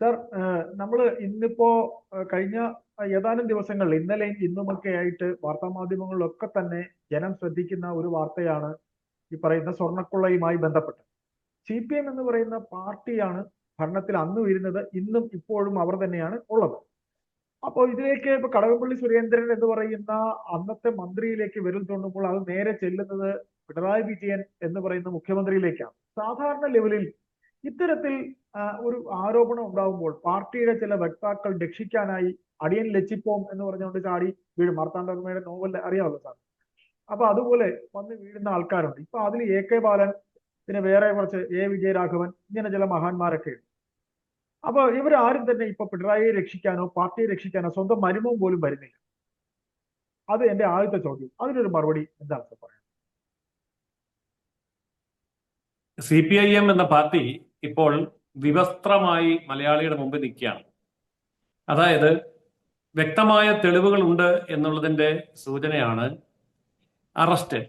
Sir നമ്മൾ ഇന്നിപ്പോ കഴിഞ്ഞ ഏതാനും ദിവസങ്ങളിൽ ഇന്നലെയും ഇന്നുമൊക്കെ ആയിട്ട് വാർത്താ മാധ്യമങ്ങളിലൊക്കെ തന്നെ ജനം ശ്രദ്ധിക്കുന്ന ഒരു വാർത്തയാണ് ഈ പറയുന്ന സ്വർണക്കുള്ളയുമായി ബന്ധപ്പെട്ട്. സി പി എം എന്ന് പറയുന്ന പാർട്ടിയാണ് ഭരണത്തിൽ അന്ന് വരുന്നത് ഇന്നും ഇപ്പോഴും അവർ തന്നെയാണ് ഉള്ളത്. അപ്പോൾ ഇതിലേക്ക് ഇപ്പൊ കടകംപള്ളി സുരേന്ദ്രൻ എന്ന് പറയുന്ന അന്നത്തെ മന്ത്രിയിലേക്ക് വിരൽ തോണ്ടുമ്പോൾ അത് നേരെ ചെല്ലുന്നത് പിണറായി വിജയൻ എന്ന് പറയുന്ന മുഖ്യമന്ത്രിയിലേക്കാണ്. സാധാരണ ലെവലിൽ ഇത്തരത്തിൽ ഒരു ആരോപണം ഉണ്ടാകുമ്പോൾ പാർട്ടിയുടെ ചില വക്താക്കൾ രക്ഷിക്കാനായി അടിയൻ ലച്ചിപ്പോം എന്ന് പറഞ്ഞുകൊണ്ട് ചാടി വീഴും. മാർത്താണ്ഡവർമ്മയുടെ നോവൽ അറിയാമല്ലോ സാർ. അപ്പൊ അതുപോലെ വന്ന് വീഴുന്ന ആൾക്കാരുണ്ട്. ഇപ്പൊ അതിൽ എ കെ ബാലൻ പിന്നെ വേറെ കുറച്ച് എ വിജയരാഘവൻ ഇങ്ങനെ ചില മഹാന്മാരൊക്കെ ഉണ്ട്. അപ്പൊ ഇവരാരും തന്നെ ഇപ്പൊ പിണറായിയെ രക്ഷിക്കാനോ പാർട്ടിയെ രക്ഷിക്കാനോ സ്വന്തം മരുമവും പോലും വരുന്നില്ല. അത് എന്റെ ആദ്യത്തെ ചോദ്യം. അതിനൊരു മറുപടി എന്താണെന്ന് പറയാം സി പി ഐ എം എന്ന പാർട്ടി ഇപ്പോൾ വിവസ്ത്രമായി മലയാളിയുടെ മുമ്പിൽ നിൽക്കുകയാണ്. അതായത് വ്യക്തമായ തെളിവുകളുണ്ട് എന്നുള്ളതിന്റെ സൂചനയാണ് അറസ്റ്റ്.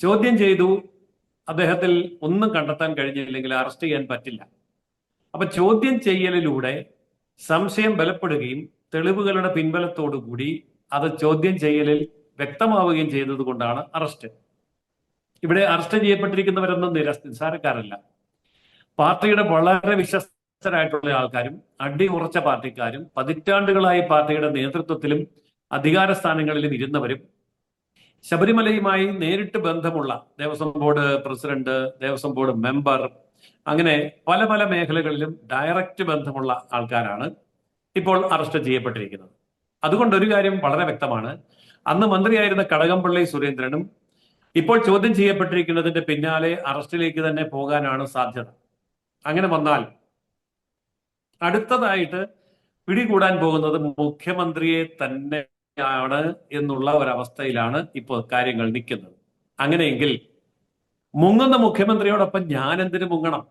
ചോദ്യം ചെയ്തു അദ്ദേഹത്തിൽ ഒന്നും കണ്ടെത്താൻ കഴിഞ്ഞില്ലെങ്കിൽ അറസ്റ്റ് ചെയ്യാൻ പറ്റില്ല. അപ്പൊ ചോദ്യം ചെയ്യലിലൂടെ സംശയം ബലപ്പെടുകയും തെളിവുകളുടെ പിൻബലത്തോടുകൂടി അത് ചോദ്യം ചെയ്യലിൽ വ്യക്തമാവുകയും ചെയ്തത് കൊണ്ടാണ് അറസ്റ്റ്. ഇവിടെ അറസ്റ്റ് ചെയ്യപ്പെട്ടിരിക്കുന്നവരൊന്നും നിരസ് നിസ്സാരക്കാരല്ല. പാർട്ടിയുടെ വളരെ വിശ്വസ്തരായിട്ടുള്ള ആൾക്കാരും അടി ഉറച്ച പാർട്ടിക്കാരും പതിറ്റാണ്ടുകളായി പാർട്ടിയുടെ നേതൃത്വത്തിലും അധികാര സ്ഥാനങ്ങളിലും ഇരുന്നവരും ശബരിമലയുമായി നേരിട്ട് ബന്ധമുള്ള Devaswom board president Devaswom board member അങ്ങനെ പല പല മേഖലകളിലും ഡയറക്റ്റ് ബന്ധമുള്ള ആൾക്കാരാണ് ഇപ്പോൾ അറസ്റ്റ് ചെയ്യപ്പെട്ടിരിക്കുന്നത്. അതുകൊണ്ട് ഒരു കാര്യം വളരെ വ്യക്തമാണ്. അന്ന് മന്ത്രിയായിരുന്ന കടകംപള്ളി സുരേന്ദ്രനും ഇപ്പോൾ ചോദ്യം ചെയ്യപ്പെട്ടിരിക്കുന്നതിന്റെ പിന്നാലെ അറസ്റ്റിലേക്ക് തന്നെ പോകാനാണ് സാധ്യത. അങ്ങനെ വന്നാൽ അടുത്തതായിട്ട് പിടികൂടാൻ പോകുന്നത് മുഖ്യമന്ത്രിയെ തന്നെയാണ് എന്നുള്ള ഒരവസ്ഥയിലാണ് ഇപ്പോൾ കാര്യങ്ങൾ നിൽക്കുന്നത്. അങ്ങനെയെങ്കിൽ മുങ്ങുന്ന മുഖ്യമന്ത്രിയോടൊപ്പം ഞാൻ എന്തിനു മുങ്ങണം?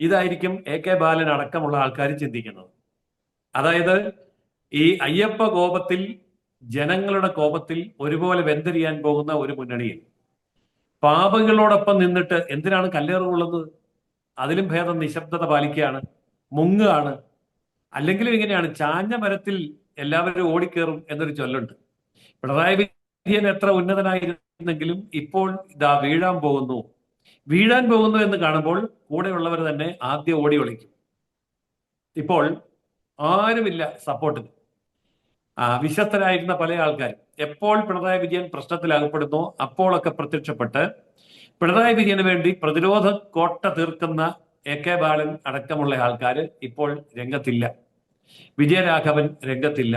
ഇതായിരിക്കും എ കെ ബാലൻ അടക്കമുള്ള ആൾക്കാർ ചിന്തിക്കുന്നത്. അതായത് ഈ അയ്യപ്പ കോപത്തിൽ ജനങ്ങളുടെ കോപത്തിൽ ഒരുപോലെ വെന്തിരിയാൻ പോകുന്ന ഒരു മുന്നണിയിൽ പാപങ്ങളോടൊപ്പം നിന്നിട്ട് എന്തിനാണ് കല്ലേറുകൊള്ളുന്നത് അതിലും ഭേദം നിശബ്ദത പാലിക്കുകയാണ് മുങ്ങുകയാണ്. അല്ലെങ്കിലും ഇങ്ങനെയാണ് ചാഞ്ഞ മരത്തിൽ എല്ലാവരും ഓടിക്കേറും എന്നൊരു ചൊല്ലുണ്ട്. പിണറായി വിജയൻ എത്ര ഉന്നതനായിരുന്നെങ്കിലും ഇപ്പോൾ ഇതാ വീഴാൻ പോകുന്നു. വീഴാൻ പോകുന്നു എന്ന് കാണുമ്പോൾ കൂടെയുള്ളവർ തന്നെ ആദ്യം ഓടി ഒളിക്കും. ഇപ്പോൾ ആരുമില്ല സപ്പോർട്ടിന്. വിശ്വസ്തരായിരുന്ന പല ആൾക്കാരും. എപ്പോൾ പിണറായി വിജയൻ പ്രശ്നത്തിൽ അകപ്പെടുന്നു അപ്പോഴൊക്കെ പ്രത്യക്ഷപ്പെട്ട് പിണറായി വിജയന് വേണ്ടി പ്രതിരോധ കോട്ട തീർക്കുന്ന എ കെ ബാലൻ അടക്കമുള്ള ആൾക്കാർ ഇപ്പോൾ രംഗത്തില്ല. വിജയരാഘവൻ രംഗത്തില്ല.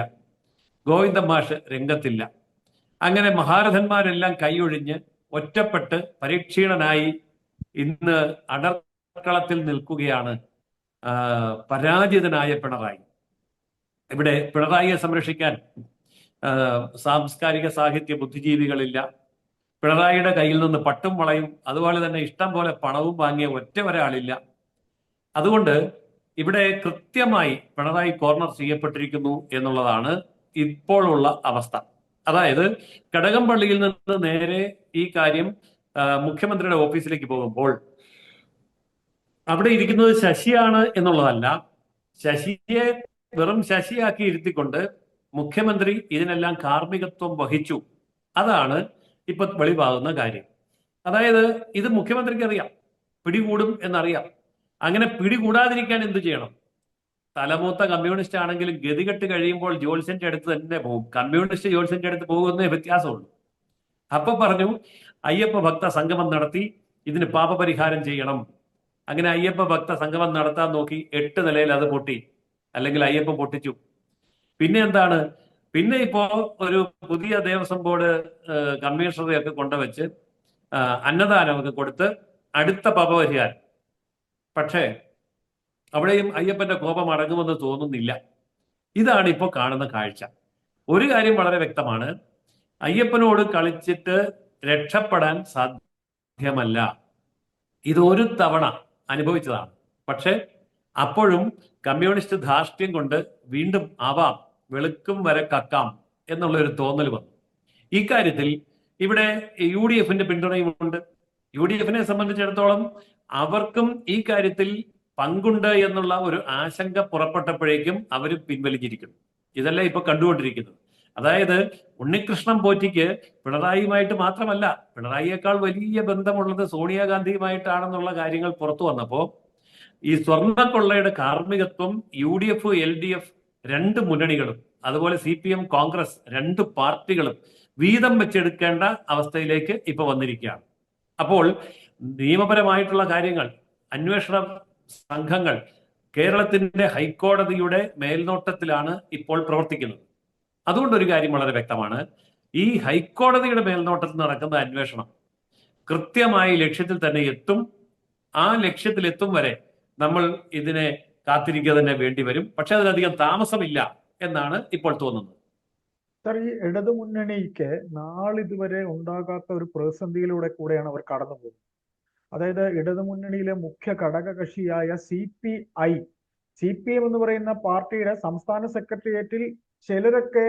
ഗോവിന്ദ മാഷ് രംഗത്തില്ല. അങ്ങനെ മഹാരഥന്മാരെല്ലാം കൈയൊഴിഞ്ഞ് ഒറ്റപ്പെട്ട് പരീക്ഷീണനായി ഇന്ന് അടർക്കളത്തിൽ നിൽക്കുകയാണ് പരാജിതനായ പിണറായി. ഇവിടെ പിണറായിയെ സംരക്ഷിക്കാൻ സാംസ്കാരിക സാഹിത്യ ബുദ്ധിജീവികളില്ല. പിണറായിയുടെ കയ്യിൽ നിന്ന് പട്ടും വളയും അതുപോലെ തന്നെ ഇഷ്ടം പോലെ പണവും വാങ്ങിയ ഒറ്റ ഒരാളില്ല. അതുകൊണ്ട് ഇവിടെ കൃത്യമായി പിണറായി കോർണർ ചെയ്യപ്പെട്ടിരിക്കുന്നു എന്നുള്ളതാണ് ഇപ്പോഴുള്ള അവസ്ഥ. അതായത് കടകംപള്ളിയിൽ നിന്ന് നേരെ ഈ കാര്യം മുഖ്യമന്ത്രിയുടെ ഓഫീസിലേക്ക് പോകുമ്പോൾ അവിടെ ഇരിക്കുന്നത് ശശിയാണ് എന്നുള്ളതല്ല. ശശിയെ വെറും ശശിയാക്കി ഇരുത്തിക്കൊണ്ട് മുഖ്യമന്ത്രി ഇതിനെല്ലാം കാർമ്മികത്വം വഹിച്ചു. അതാണ് ഇപ്പൊ വെളിവാകുന്ന കാര്യം. അതായത് ഇത് മുഖ്യമന്ത്രിക്ക് അറിയാം. പിടികൂടും എന്നറിയാം. അങ്ങനെ പിടികൂടാതിരിക്കാൻ എന്തു ചെയ്യണം? തലമൂത്ത കമ്മ്യൂണിസ്റ്റ് ആണെങ്കിലും ഗതികെട്ട് കഴിയുമ്പോൾ ജോത്സ്യന്റെ അടുത്ത് തന്നെ പോകും. കമ്മ്യൂണിസ്റ്റ് ജോത്സ്യന്റെ അടുത്ത് പോകുന്നേ വ്യത്യാസമുള്ളൂ. അപ്പൊ പറഞ്ഞു അയ്യപ്പ ഭക്ത സംഗമം നടത്തി ഇതിന് പാപപരിഹാരം ചെയ്യണം. അങ്ങനെ അയ്യപ്പ ഭക്ത സംഗമം നടത്താൻ നോക്കി എട്ട് നിലയിൽ അത് പൊട്ടി. അല്ലെങ്കിൽ അയ്യപ്പ പൊട്ടിച്ചു. പിന്നെ എന്താണ്? പിന്നെ ഇപ്പോ ഒരു പുതിയ ദേവസ്വം ബോർഡ് കമ്മീഷണറെയൊക്കെ കൊണ്ടുവച്ച് അന്നദാനമൊക്കെ കൊടുത്ത് അടുത്ത പാപപരിഹാരം പക്ഷേ അവിടെയും അയ്യപ്പന്റെ കോപം അടങ്ങുമെന്ന് തോന്നുന്നില്ല. ഇതാണ് ഇപ്പോൾ കാണുന്ന കാഴ്ച. ഒരു കാര്യം വളരെ വ്യക്തമാണ്. അയ്യപ്പനോട് കളിച്ചിട്ട് രക്ഷപ്പെടാൻ സാധ്യമല്ല. ഇത് ഒരു തവണ അനുഭവിച്ചതാണ്. പക്ഷെ അപ്പോഴും കമ്മ്യൂണിസ്റ്റ് ധാർഷ്ട്യം കൊണ്ട് വീണ്ടും ആവാം. വെളുക്കും വരെ കക്കാം എന്നുള്ള ഒരു തോന്നൽ വന്നു. ഇക്കാര്യത്തിൽ ഇവിടെ യു ഡി എഫിന്റെ പിന്തുണയുമുണ്ട് യു ഡി എഫിനെ സംബന്ധിച്ചിടത്തോളം അവർക്കും ഈ കാര്യത്തിൽ പങ്കുണ്ട് എന്നുള്ള ഒരു ആശങ്ക പുറപ്പെട്ടപ്പോഴേക്കും അവർ പിൻവലിഞ്ഞിരിക്കുന്നു. ഇതല്ല ഇപ്പൊ കണ്ടുകൊണ്ടിരിക്കുന്നത്. അതായത് ഉണ്ണികൃഷ്ണൻ പോറ്റിക്ക് പിണറായിയുമായിട്ട് മാത്രമല്ല പിണറായിയേക്കാൾ വലിയ ബന്ധമുള്ളത് സോണിയാഗാന്ധിയുമായിട്ടാണെന്നുള്ള കാര്യങ്ങൾ പുറത്തു വന്നപ്പോ ഈ സ്വർണക്കൊള്ളയുടെ കാർമ്മികത്വം U D F L D F രണ്ട് മുന്നണികളും അതുപോലെ സി പി എം കോൺഗ്രസ് രണ്ട് പാർട്ടികളും വീതം വെച്ചെടുക്കേണ്ട അവസ്ഥയിലേക്ക് ഇപ്പൊ വന്നിരിക്കുകയാണ്. അപ്പോൾ നിയമപരമായിട്ടുള്ള കാര്യങ്ങൾ അന്വേഷണ സംഘങ്ങൾ കേരളത്തിന്റെ ഹൈക്കോടതിയുടെ മേൽനോട്ടത്തിലാണ് ഇപ്പോൾ പ്രവർത്തിക്കുന്നത്. അതുകൊണ്ട് ഒരു കാര്യം വളരെ വ്യക്തമാണ്. ഈ ഹൈക്കോടതിയുടെ മേൽനോട്ടത്തിൽ നടക്കുന്ന അന്വേഷണം കൃത്യമായി ലക്ഷ്യത്തിൽ തന്നെ എത്തും. ആ ലക്ഷ്യത്തിൽ എത്തും വരെ നമ്മൾ ഇതിനെ കാത്തിരിക്കുക തന്നെ വേണ്ടി വരും. പക്ഷെ അതിലധികം താമസമില്ല എന്നാണ് ഇപ്പോൾ തോന്നുന്നത്. സാർ ഈ ഇടതുമുന്നണിക്ക് നാളിതുവരെ ഉണ്ടാകാത്ത ഒരു പ്രതിസന്ധിയിലൂടെ കൂടെയാണ് അവർ കടന്നു പോകുന്നത്. അതായത് ഇടതുമുന്നണിയിലെ മുഖ്യ ഘടകകക്ഷിയായ C P I C P M എന്ന് പറയുന്ന പാർട്ടിയുടെ സംസ്ഥാന സെക്രട്ടേറിയറ്റിൽ ചിലരൊക്കെ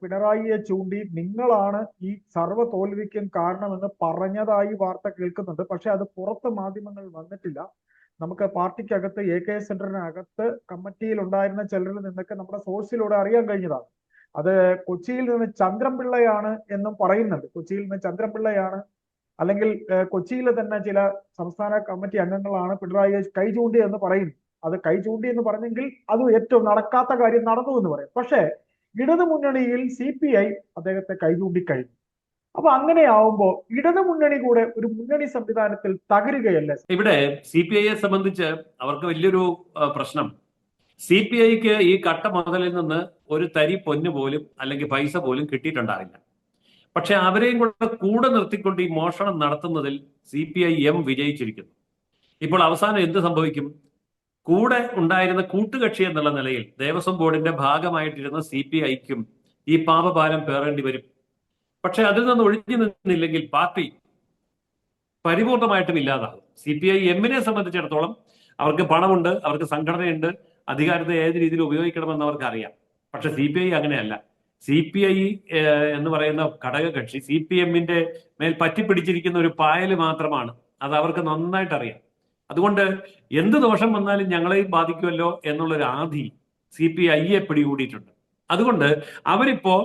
പിണറായിയെ ചൂണ്ടി നിങ്ങളാണ് ഈ സർവ തോൽവിക്കും കാരണമെന്ന് പറഞ്ഞതായി വാർത്ത കേൾക്കുന്നുണ്ട്. പക്ഷെ അത് പുറത്ത് മാധ്യമങ്ങൾ വന്നിട്ടില്ല. നമുക്ക് പാർട്ടിക്കകത്ത് എ കെ സെന്ററിനകത്ത് കമ്മിറ്റിയിൽ ഉണ്ടായിരുന്ന ചിലരിൽ നിന്നൊക്കെ നമ്മുടെ സോഴ്സിലൂടെ അറിയാൻ കഴിഞ്ഞതാണ്. അത് കൊച്ചിയിൽ നിന്ന് ചന്ദ്രൻപിള്ളയാണ് എന്നും പറയുന്നുണ്ട്. കൊച്ചിയിൽ നിന്ന് ചന്ദ്രൻപിള്ളയാണ് അല്ലെങ്കിൽ കൊച്ചിയിലെ തന്നെ ചില സംസ്ഥാന കമ്മിറ്റി അംഗങ്ങളാണ് പിണറായി കൈ ചൂണ്ടി എന്ന് പറയുന്നു അത് കൈ ചൂണ്ടി എന്ന് പറഞ്ഞെങ്കിൽ അത് ഏറ്റവും നടക്കാത്ത കാര്യം നടന്നു എന്ന് പറയും. പക്ഷേ ഇടതു മുന്നണിയിൽ സി പി ഐ അദ്ദേഹത്തെ കൈ ചൂണ്ടിക്കഴിഞ്ഞു അപ്പൊ അങ്ങനെയാവുമ്പോ ഇടതു മുന്നണി കൂടെ ഒരു മുന്നണി സംവിധാനത്തിൽ തകരുകയല്ലേ? ഇവിടെ സി പി ഐയെ സംബന്ധിച്ച് അവർക്ക് വലിയൊരു പ്രശ്നം. സി പി ഐക്ക് ഈ കട്ട മുതലിൽ നിന്ന് ഒരു തരി പൊന്ന് പോലും അല്ലെങ്കിൽ പൈസ പോലും കിട്ടിയിട്ടുണ്ടാവില്ല. പക്ഷെ അവരെയും കൂടെ കൂടെ നിർത്തിക്കൊണ്ട് ഈ മോഷണം നടത്തുന്നതിൽ സി പി ഐ എം വിജയിച്ചിരിക്കുന്നു. ഇപ്പോൾ അവസാനം എന്ത് സംഭവിക്കും? കൂടെ ഉണ്ടായിരുന്ന കൂട്ടുകക്ഷി എന്നുള്ള നിലയിൽ ദേവസ്വം ബോർഡിന്റെ ഭാഗമായിട്ടിരുന്ന സി പി ഐക്കും ഈ പാപപാലം പേറേണ്ടി വരും. പക്ഷെ അതിൽ നിന്ന് ഒഴിഞ്ഞു നിന്നില്ലെങ്കിൽ പാർട്ടി പരിപൂർണമായിട്ടും ഇല്ലാതാകും. സി പി ഐ എമ്മിനെ സംബന്ധിച്ചിടത്തോളം അവർക്ക് പണമുണ്ട് അവർക്ക് സംഘടനയുണ്ട് അധികാരത്തെ ഏത് രീതിയിൽ ഉപയോഗിക്കണമെന്ന് അവർക്ക് അറിയാം പക്ഷെ സി പി ഐ അങ്ങനെയല്ല. സി പി ഐ എന്ന് പറയുന്ന ഘടകകക്ഷി സി പി എമ്മിന്റെ മേൽ പറ്റിപ്പിടിച്ചിരിക്കുന്ന ഒരു പായൽ മാത്രമാണ്. അത് അവർക്ക് നന്നായിട്ട് അറിയാം അതുകൊണ്ട് എന്ത് ദോഷം വന്നാലും ഞങ്ങളെയും ബാധിക്കുമല്ലോ എന്നുള്ളൊരു ആധി സി പി ഐയെ പിടികൂടിയിട്ടുണ്ട്. അതുകൊണ്ട് അവരിപ്പോ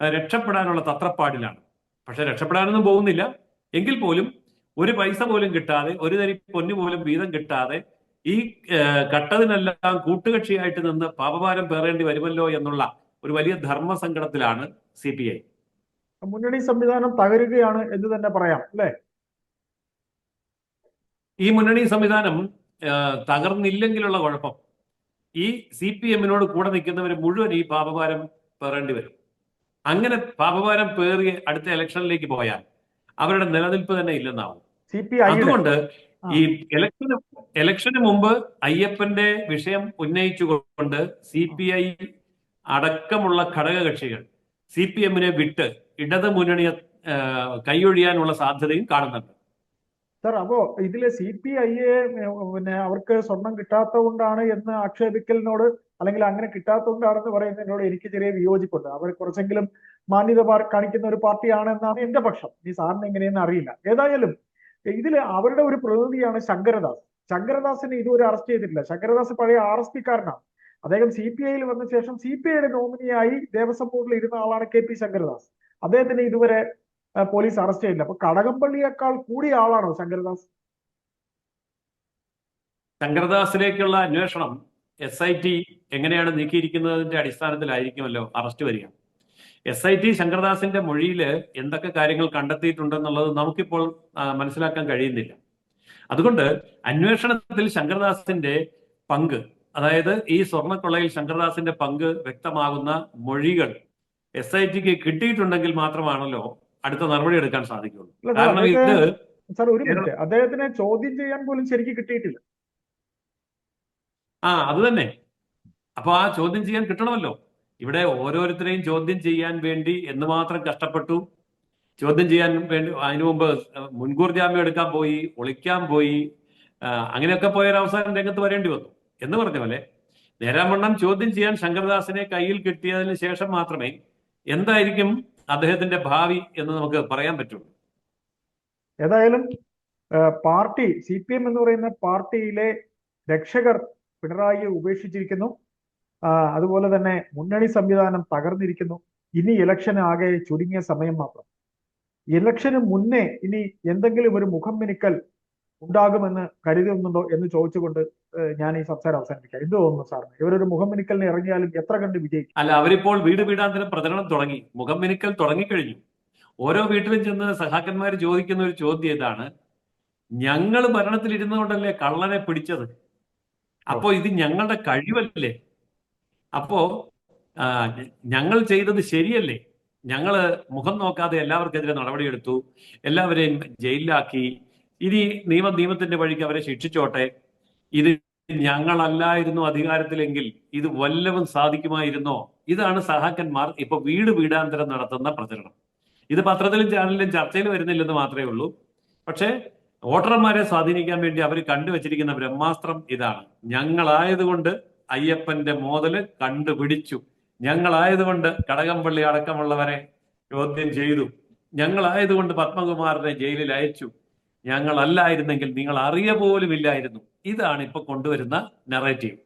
രക്ഷപ്പെടാനുള്ള തത്രപ്പാടിലാണ്. പക്ഷെ രക്ഷപ്പെടാനൊന്നും പോകുന്നില്ല. എങ്കിൽ പോലും ഒരു പൈസ പോലും കിട്ടാതെ ഒരു തരി പൊന്നു പോലും വീതം കിട്ടാതെ ഈ കട്ടതിനെല്ലാം കൂട്ടുകക്ഷിയായിട്ട് നിന്ന് പാപഭാരം പേറേണ്ടി വരുമല്ലോ എന്നുള്ള ഒരു വലിയ ധർമ്മസങ്കടത്തിലാണ് സി പി ഐ. മുന്നണി സംവിധാനം തകരുകയാണ് എന്ന് തന്നെ പറയാം അല്ലേ? ഈ മുന്നണി സംവിധാനം തകർന്നില്ലെങ്കിലുള്ള കുഴപ്പം. ഈ സി പി എമ്മിനോട് കൂടെ നിൽക്കുന്നവർ മുഴുവൻ ഈ പാപഭാരം പേറേണ്ടി വരും. അങ്ങനെ പാപഭാരം പേറി അടുത്ത ഇലക്ഷനിലേക്ക് പോയാൽ അവരുടെ നിലനിൽപ്പ് തന്നെ ഇല്ലെന്നാവും. സി പി ഐ അതുകൊണ്ട് ഈ ഇലക്ഷന് ഇലക്ഷന് മുമ്പ് അയ്യപ്പന്റെ വിഷയം ഉന്നയിച്ചുകൊണ്ട് സി പി ഐ അടക്കമുള്ള ഘടകകക്ഷികൾ സി പി എമ്മിനെ വിട്ട് ഇടത് മുന്നണിയെ കൈയൊഴിയാനുള്ള സാധ്യതയും കാണുന്നുണ്ട്. സാർ അപ്പോ ഇതിലെ സി പി ഐയെ പിന്നെ അവർക്ക് സ്വർണം കിട്ടാത്തതുകൊണ്ടാണ് എന്ന് ആക്ഷേപിക്കലിനോട് അല്ലെങ്കിൽ അങ്ങനെ കിട്ടാത്തതുകൊണ്ടാണെന്ന് പറയുന്നതിനോട് എനിക്ക് ചെറിയ വിയോജിപ്പുണ്ട്. അവർ കുറച്ചെങ്കിലും മാന്യത കാണിക്കുന്ന ഒരു പാർട്ടിയാണ് എന്നാണ് എന്റെ പക്ഷം. ഈ സാറിന് എങ്ങനെയെന്ന് അറിയില്ല. ഏതായാലും ഇതിൽ അവരുടെ ഒരു പ്രതിനിധിയാണ് ശങ്കരദാസ്. ശങ്കരദാസിനെ ഇതുവരെ അറസ്റ്റ് ചെയ്തിട്ടില്ല. ശങ്കരദാസ് പഴയ ആർ എസ് പിക്കാരനാണ്. അദ്ദേഹം സി പി ഐയിൽ വന്ന ശേഷം സി പി ഐയുടെ നോമിനിയായി ദേവസ്വം ബോർഡിൽ ഇരുന്ന ആളാണ് കെ പി ശങ്കരദാസ്. അദ്ദേഹത്തിന് ഇതുവരെ പോലീസ് അറസ്റ്റ് ചെയ്തില്ല. അപ്പൊ കടകംപള്ളിയേക്കാൾ കൂടിയ ആളാണോ ശങ്കരദാസ്? ശങ്കരദാസിലേക്കുള്ള അന്വേഷണം എസ് ഐ ടി എങ്ങനെയാണ് നീക്കിയിരിക്കുന്നതിന്റെ അടിസ്ഥാനത്തിലായിരിക്കുമല്ലോ അറസ്റ്റ് വരിക. എസ് ഐ ടി ശങ്കരദാസിന്റെ മൊഴിയിൽ എന്തൊക്കെ കാര്യങ്ങൾ കണ്ടെത്തിയിട്ടുണ്ടെന്നുള്ളത് നമുക്കിപ്പോൾ മനസ്സിലാക്കാൻ കഴിയുന്നില്ല. അതുകൊണ്ട് അന്വേഷണത്തിൽ ശങ്കരദാസിന്റെ പങ്ക് അതായത് ഈ സ്വർണക്കൊള്ളയിൽ ശങ്കരദാസിന്റെ പങ്ക് വ്യക്തമാകുന്ന മൊഴികൾ എസ് ഐ ടിക്ക് കിട്ടിയിട്ടുണ്ടെങ്കിൽ മാത്രമാണല്ലോ അടുത്ത നടപടി എടുക്കാൻ സാധിക്കുള്ളൂ കാരണം ഇത് സാർ ഒരു മിനിറ്റ്. അദ്ദേഹത്തിനെ ചോദ്യം ചെയ്യാൻ പോലും ശരിക്കും കിട്ടിയിട്ടില്ല. ആ അത് തന്നെ. അപ്പൊ ആ ചോദ്യം ചെയ്യാൻ കിട്ടണമല്ലോ. ഇവിടെ ഓരോരുത്തരെയും ചോദ്യം ചെയ്യാൻ വേണ്ടി എന്ന് മാത്രം കഷ്ടപ്പെട്ടു. ചോദ്യം ചെയ്യാൻ വേണ്ടി അതിനു മുമ്പ് മുൻകൂർ ജാമ്യം എടുക്കാൻ പോയി ഒളിക്കാൻ പോയി അങ്ങനെയൊക്കെ പോയ രംഗത്ത് വരേണ്ടി വന്നു. എന്ന് പറഞ്ഞ പോലെ നേരാമണ്ണം ചോദ്യം ചെയ്യാൻ ശങ്കർദാസിനെ കയ്യിൽ കിട്ടിയതിന് ശേഷം മാത്രമേ എന്തായിരിക്കും അദ്ദേഹത്തിന്റെ ഭാവി എന്ന് നമുക്ക് പറയാൻ പറ്റുള്ളൂ. ഏതായാലും പാർട്ടി സി പി എം എന്ന് പറയുന്ന പാർട്ടിയിലെ രക്ഷകർ പിണറായിയെ ഉപേക്ഷിച്ചിരിക്കുന്നു. അതുപോലെ തന്നെ മുന്നണി സംവിധാനം തകർന്നിരിക്കുന്നു. ഇനി ഇലക്ഷൻ ആകെ ചുരുങ്ങിയ സമയം മാത്രം. ഇലക്ഷന് മുന്നേ ഇനി എന്തെങ്കിലും ഒരു മുഖം മിനുക്കൽ ഉണ്ടാകുമെന്ന് കരുതുന്നുണ്ടോ എന്ന് ചോദിച്ചുകൊണ്ട് ഞാൻ ഈ സംസാരം അവസാനിപ്പിക്കാം. എന്ത് തോന്നുന്നു സാറിന് ഇവരൊരു മുഖം മിനുക്കലിന് ഇറങ്ങിയാലും എത്ര കണ്ട് വിജയിക്കും? അല്ല അവരിപ്പോൾ വീട് വീടാന്തരം പ്രചരണം തുടങ്ങി. മുഖം മിനുക്കൽ തുടങ്ങിക്കഴിഞ്ഞു. ഓരോ വീട്ടിലും ചെന്ന് സഹാക്കന്മാർ ചോദിക്കുന്ന ഒരു ചോദ്യം ഇതാണ്. ഞങ്ങൾ ഭരണത്തിൽ ഇരുന്നുകൊണ്ടല്ലേ കള്ളനെ പിടിച്ചത്? അപ്പോ ഇത് ഞങ്ങളുടെ കഴിവല്ലേ? അപ്പോ ഞങ്ങൾ ചെയ്തത് ശരിയല്ലേ? ഞങ്ങൾ മുഖം നോക്കാതെ എല്ലാവർക്കെതിരെ നടപടിയെടുത്തു. എല്ലാവരെയും ജയിലിലാക്കി. ഇനി നിയമ നിയമത്തിന്റെ വഴിക്ക് അവരെ ശിക്ഷിച്ചോട്ടെ. ഇത് ഞങ്ങളല്ലായിരുന്നു അധികാരത്തിലെങ്കിൽ ഇത് വല്ലവും സാധിക്കുമായിരുന്നോ? ഇതാണ് സഹാക്കന്മാർ ഇപ്പൊ വീട് വീടാന്തരം നടത്തുന്ന പ്രചരണം. ഇത് പത്രത്തിലും ചാനലിലും ചർച്ചയിൽ വരുന്നില്ലെന്ന് മാത്രമേ ഉള്ളൂ. പക്ഷേ വോട്ടർമാരെ സ്വാധീനിക്കാൻ വേണ്ടി അവർ കണ്ടുവച്ചിരിക്കുന്ന ബ്രഹ്മാസ്ത്രം ഇതാണ്. ഞങ്ങളായതുകൊണ്ട് അയ്യപ്പന്റെ മോതൽ കണ്ടുപിടിച്ചു. ഞങ്ങളായതുകൊണ്ട് കടകംപള്ളി അടക്കമുള്ളവരെ ചോദ്യം ചെയ്തു. ഞങ്ങളായതുകൊണ്ട് പത്മകുമാറിനെ ജയിലിൽ അയച്ചു. ഞങ്ങളല്ലായിരുന്നെങ്കിൽ നിങ്ങൾ അറിയ പോലും ഇല്ലായിരുന്നു ഇതാണ് ഇപ്പൊ കൊണ്ടുവരുന്ന നെറേറ്റീവ്